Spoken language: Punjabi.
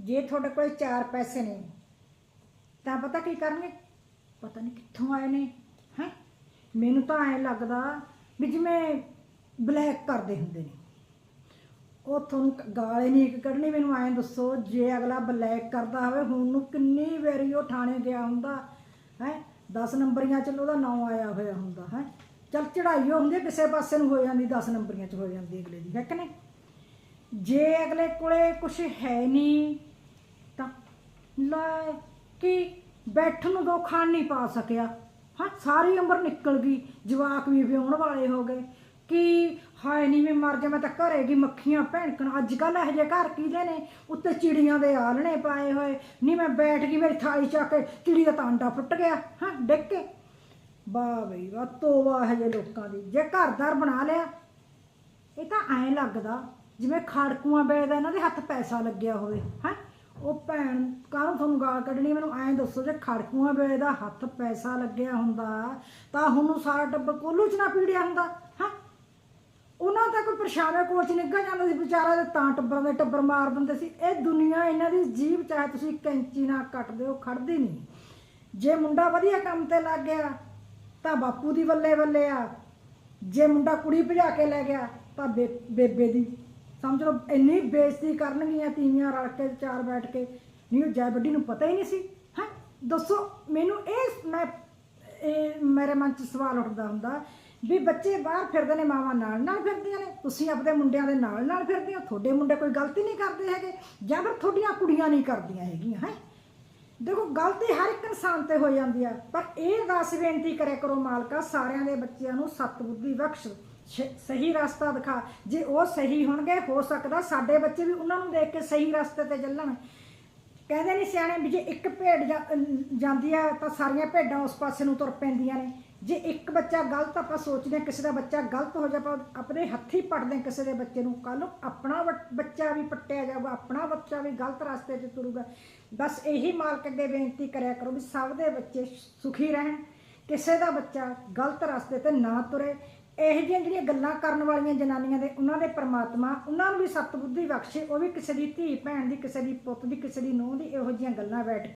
ਜੇ ਤੁਹਾਡੇ ਕੋਲ ਚਾਰ ਪੈਸੇ ਨੇ, ਤਾਂ ਪਤਾ ਕੀ ਕਰਨਗੇ? ਪਤਾ ਨਹੀਂ ਕਿੱਥੋਂ ਆਏ ਨੇ, ਹੈ? ਮੈਨੂੰ ਤਾਂ ਐਂ ਲੱਗਦਾ ਵੀ ਜਿਵੇਂ ਬਲੈਕ ਕਰਦੇ ਹੁੰਦੇ ਨੇ। ਉਹ ਤੁਹਾਨੂੰ ਗਾਲੇ ਨਹੀਂ ਇੱਕ ਕੱਢਣੀ, ਮੈਨੂੰ ਐਂ ਦੱਸੋ, ਜੇ ਅਗਲਾ ਬਲੈਕ ਕਰਦਾ ਹੋਵੇ, ਹੁਣ ਨੂੰ ਕਿੰਨੀ ਵਾਰੀ ਉਹ ਥਾਣੇ ਗਿਆ ਹੁੰਦਾ, ਹੈ? 10 ਨੰਬਰੀਆਂ ਚ ਉਹਦਾ ਨਾਂ ਆਇਆ ਹੋਇਆ ਹੁੰਦਾ, ਹੈ? ਚਲ ਚੜਾਈ ਉਹ ਹੁੰਦੀ, ਕਿਸੇ ਪਾਸੇ ਨੂੰ ਹੋ ਜਾਂਦੀ 10 ਨੰਬਰੀਆਂ ਚ ਹੋ ਜਾਂਦੀ ਅਗਲੇ ਦੀ, ਹੈ ਕਿ ਨਹੀਂ? ਜੇ ਅਗਲੇ ਕੋਲੇ ਕੁਝ ਹੈ ਨਹੀਂ ਲੈ ਕਿ ਬੈਠਣ ਨੂੰ ਦੋ ਖਾਣ ਨਹੀਂ ਪਾ ਸਕਿਆ। ਹਾਂ, ਸਾਰੀ ਉਮਰ ਨਿਕਲ ਗਈ, ਜਵਾਕ ਵੀ ਵਿਆਹੁਣ ਵਾਲੇ ਹੋ ਗਏ। ਕਿ ਹਾਏ ਨਹੀਂ ਮੈਂ ਮਰ ਜਾ ਮੈਂ ਤਾਂ ਘਰੇ ਗਈ ਮੱਖੀਆਂ ਭੈਣਕਣ। ਅੱਜ ਕੱਲ ਇਹੋ ਜਿਹੇ ਘਰ ਕਿਹਦੇ ਨੇ? ਉੱਤੇ ਚਿੜੀਆਂ ਦੇ ਆਲਣੇ ਪਾਏ ਹੋਏ। ਨਹੀਂ ਮੈਂ ਬੈਠ ਗਈ, ਮੇਰੀ ਥਾਲੀ ਚੱਕ ਕੇ ਚਿੜੀ ਦਾ ਤਾਂਡਾ ਫੁੱਟ ਗਿਆ। ਹਾਂ, ਡਿੱਗ ਕੇ। ਵਾਹ ਬਈ ਵਾਹ ਤੋਬਾ ਇਹੋ ਜਿਹੇ ਲੋਕਾਂ ਦੀ। ਜੇ ਘਰਦਾਰ ਬਣਾ ਲਿਆ, ਇਹ ਤਾਂ ਐਂ ਲੱਗਦਾ ਜਿਵੇਂ ਖਾੜਕੂਆਂ ਬੈਠਦਾ ਇਹਨਾਂ ਦੇ ਹੱਥ ਪੈਸਾ ਲੱਗਿਆ ਹੋਵੇ। ਹੈ ਉਹ ਭੈਣ ਕਾਹਨੂੰ ਤੁਹਾਨੂੰ ਗਾਲ ਕੱਢਣੀ, ਮੈਨੂੰ ਐਂ ਦੱਸੋ ਜੇ ਖੜਕੂਆਂ ਵੇਲੇ ਦਾ ਹੱਥ ਪੈਸਾ ਲੱਗਿਆ ਹੁੰਦਾ, ਤਾਂ ਹੁਣ ਸਾਰਾ ਟੱਬਰ ਕੋਲੂ ਚ ਨਾ ਪੀੜਿਆ ਹੁੰਦਾ, ਹੈ? ਉਹਨਾਂ ਦਾ ਕੋਈ ਪਰਛਾਵੇਂ ਕੋਚ ਨਿਕਲ ਜਾਂਦਾ ਸੀ, ਵਿਚਾਰਾ ਦੇ ਤਾਂ ਟੱਬਰਾਂ ਦੇ ਟੱਬਰ ਮਾਰ ਦਿੰਦੇ ਸੀ। ਇਹ ਦੁਨੀਆ ਇਹਨਾਂ ਦੀ ਜੀਭ ਚਾਹੇ ਤੁਸੀਂ ਕੈਂਚੀ ਨਾਲ ਕੱਟ ਦਿਓ, ਖੜਦੀ ਨਹੀਂ। ਜੇ ਮੁੰਡਾ ਵਧੀਆ ਕੰਮ ਤੇ ਲੱਗ ਗਿਆ, ਤਾਂ ਬਾਪੂ ਦੀ ਬੱਲੇ ਬੱਲੇ ਆ। ਜੇ ਮੁੰਡਾ ਕੁੜੀ ਭਜਾ ਕੇ ਲੈ ਗਿਆ, ਤਾਂ ਬੇ- ਬੇਬੇ ਦੀ ਸਮਝ ਲਓ, ਇੰਨੀ ਬੇਇੱਜ਼ਤੀ ਕਰਨਗੀਆਂ ਤੀਵੀਆਂ ਰਲ ਕੇ ਚਾਰ ਬੈਠ ਕੇ। ਨਹੀਂ, ਉਹ ਜੈ ਵੱਡੀ ਨੂੰ ਪਤਾ ਹੀ ਨਹੀਂ ਸੀ। ਹੈ, ਦੱਸੋ, ਮੈਨੂੰ ਇਹ ਮੈਂ, ਇਹ ਮੇਰੇ ਮਨ 'ਚ ਸਵਾਲ ਉੱਠਦਾ ਹੁੰਦਾ ਵੀ ਬੱਚੇ ਬਾਹਰ ਫਿਰਦੇ ਨੇ, ਮਾਵਾਂ ਨਾਲ ਨਾਲ ਫਿਰਦੀਆਂ ਨੇ। ਤੁਸੀਂ ਆਪਣੇ ਮੁੰਡਿਆਂ ਦੇ ਨਾਲ ਨਾਲ ਫਿਰਦੇ ਹੋ, ਤੁਹਾਡੇ ਮੁੰਡੇ ਕੋਈ ਗਲਤੀ ਨਹੀਂ ਕਰਦੇ ਹੈਗੇ, ਜਾਂ ਫਿਰ ਤੁਹਾਡੀਆਂ ਕੁੜੀਆਂ ਨਹੀਂ ਕਰਦੀਆਂ ਹੈਗੀਆਂ, ਹੈ? ਦੇਖੋ ਗਲਤੀ ਹਰ ਇੱਕ ਇਨਸਾਨ ਤੇ ਹੋ ਜਾਂਦੀ ਆ, ਪਰ ਇਹ ਅਰਦਾਸ ਬੇਨਤੀ ਕਰਿਆ ਕਰੋ ਮਾਲਕਾ, ਸਾਰਿਆਂ ਦੇ ਬੱਚਿਆਂ ਨੂੰ ਸਤਬੁੱਧੀ ਬਖਸ਼। ਸਹੀ ਰਸਤਾ ਦਿਖਾ। ਜੇ ਉਹ ਸਹੀ ਹੋਣਗੇ, ਹੋ ਸਕਦਾ ਸਾਡੇ ਬੱਚੇ ਵੀ ਉਹਨਾਂ ਨੂੰ ਦੇਖ ਕੇ ਸਹੀ ਰਸਤੇ ਤੇ ਚੱਲਣ। ਕਹਿੰਦੇ ਨਹੀਂ ਸਿਆਣੇ, ਵੀ ਜੇ ਇੱਕ ਭੇਡ ਜਾ- ਜਾਂਦੀ ਆ, ਤਾਂ ਸਾਰੀਆਂ ਭੇਡਾਂ ਉਸ ਪਾਸੇ ਨੂੰ ਤੁਰ ਪੈਂਦੀਆਂ ਨੇ। ਜੇ ਇੱਕ ਬੱਚਾ ਗਲਤ ਆਪਾਂ ਸੋਚਦੇ ਹਾਂ, ਕਿਸੇ ਦਾ ਬੱਚਾ ਗਲਤ ਹੋ ਜਾ ਆਪਾਂ ਆਪਣੇ ਹੱਥੀ ਪੜਦੇ ਹਾਂ ਕਿਸੇ ਦੇ ਬੱਚੇ ਨੂੰ। ਕੱਲ ਨੂੰ ਆਪਣਾ ਬੱਚ- ਬੱਚਾ ਵੀ ਪੱਟਿਆ ਜਾਊਗਾ, ਆਪਣਾ ਬੱਚਾ ਵੀ ਗਲਤ ਰਸਤੇ 'ਤੇ ਤੁਰੂਗਾ। ਬਸ ਇਹੀ ਮਾਲਕ ਅੱਗੇ ਬੇਨਤੀ ਕਰਿਆ ਕਰੋ ਵੀ ਸਭ ਦੇ ਬੱਚੇ ਸੁਖੀ ਰਹਿਣ। ਕਿਸੇ ਦਾ ਬੱਚਾ ਗਲਤ ਰਸਤੇ ਤੇ ਨਾ ਤੁਰੇ। ਇਹ ਜਿਹੀਆਂ ਜਿਹੜੀਆਂ ਗੱਲਾਂ ਕਰਨ ਵਾਲੀਆਂ ਜਨਾਨੀਆਂ ਦੇ ਉਹਨਾਂ ਦੇ ਪ੍ਰਮਾਤਮਾ, ਉਹਨਾਂ ਨੂੰ ਵੀ ਸਤਬੁੱਧੀ ਬਖਸ਼ੇ, ਉਹ ਵੀ ਕਿਸੇ ਦੀ ਧੀ ਭੈਣ ਦੀ, ਕਿਸੇ ਦੀ ਪੁੱਤ ਦੀ, ਕਿਸੇ ਦੀ ਨੂੰਹ ਦੀ, ਇਹੋ ਜਿਹੀਆਂ ਗੱਲਾਂ ਬੈਠ